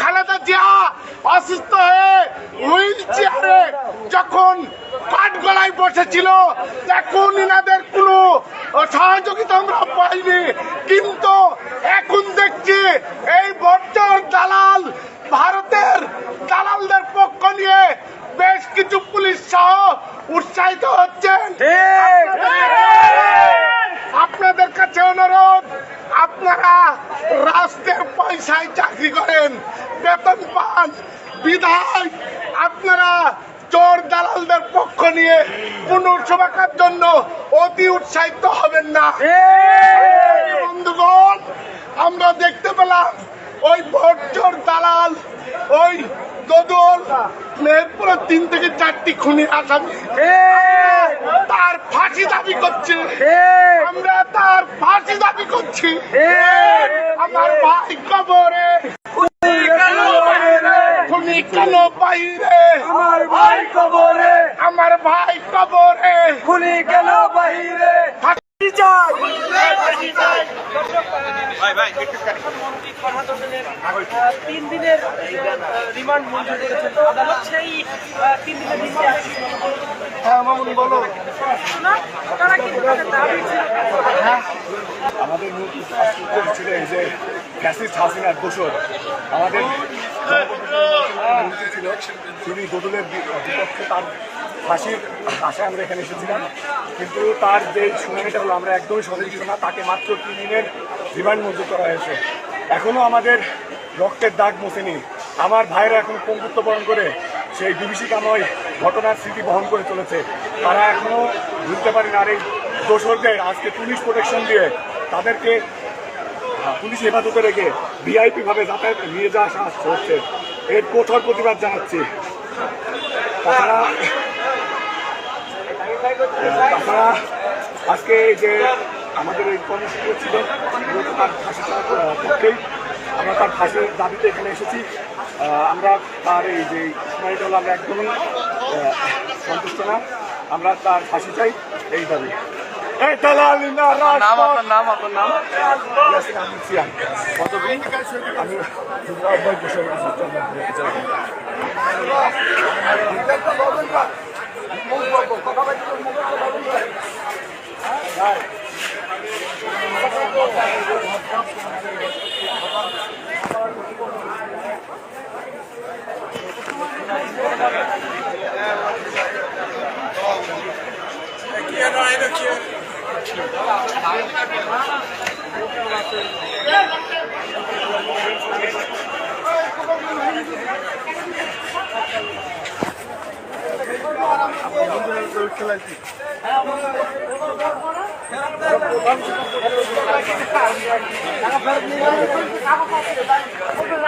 খালেদা জিয়া অসুস্থ হয়ে হুইল চেয়ারে যখন কাঠ বসেছিল তখন ইনাদের কোনো সহযোগিতা আমরা পাইনি কিন্তু এখন দেখছি এই বর্তর দালাল ভারতের দালালদের পক্ষ নিয়ে বেশ কিছু পুলিশ সহ উৎসাহিত হচ্ছেন আপনাদের কাছে অনুরোধ আপনারা রাষ্ট্রের পয়সায় চাকরি করেন। বেতন পান। বিধায় আপনারা চোর দালালদের পক্ষ নিয়ে পুনর্সভাকার জন্য অতি উৎসাহিত হবেন না। বন্ধুগণ আমরা দেখতে পেলাম ওই ভোটচোর দালাল ওই দদল মেহেরপুরের তিন থেকে চারটি খুনি আসামি। তার ফাঁসি দাবি করছে। আমরা তার ফাঁসি দাবি করছি। আমার ভাই কবরে। খুনি কেন বাইরে? আমার ভাই কবরে। আমার ভাই কবরে। খুনি কেন বাহিরে ফাঁসি চাই মন্ত্রী ফরহাদ হোসেনের তিন দিনের রিমান্ড মঞ্জুর করেছেন আদালত সেই তিন দিনের রিমান্ড হ্যাঁ মামুন বলো। না তারা কিন্তু তাদের দাবি ছিল? আমাদের মূল ছিল এই যে ফ্যাসিস্ট হাসিনার দোষর। আমাদের ছিল, তিনি গদুলের বিপক্ষে তার ফাঁসির আশায় আমরা এখানে এসেছিলাম। কিন্তু তার যে শুনানিটা হলো, আমরা একদমই সচেতন না। তাকে মাত্র তিন দিনের রিমান্ড মঞ্জুর করা হয়েছে। এখনও আমাদের রক্তের দাগ মোছেনি আমার ভাইরা এখন পঙ্গুত্ব বরণ করে সেই বিভীষিকাময় ঘটনার স্মৃতি বহন করে চলেছে। তারা এখনও ভুলতে পারেন। আর এই দোসরদের আজকে পুলিশ প্রোটেকশন দিয়ে তাদেরকে পুলিশ হেফাজতে রেখে ভিআইপি ভাবে যাতায়াত নিয়ে যাওয়া আসা হচ্ছে এর কঠোর প্রতিবাদ জানাচ্ছি। তাছাড়া তাছাড়া আজকে যে আমাদের এই কর্মসূচি ছিল তার ফাঁসি পক্ষেই আমরা তার ফাঁসির দাবিতে এখানে এসেছি। আমরা তার এই যে শুনানিটা আমরা একদমই সন্তুষ্ট না। আমরা তার ফাঁসি চাই এই দাবি। নাম আপনার নাম আপনার নাম? Thank you. খেলাইছি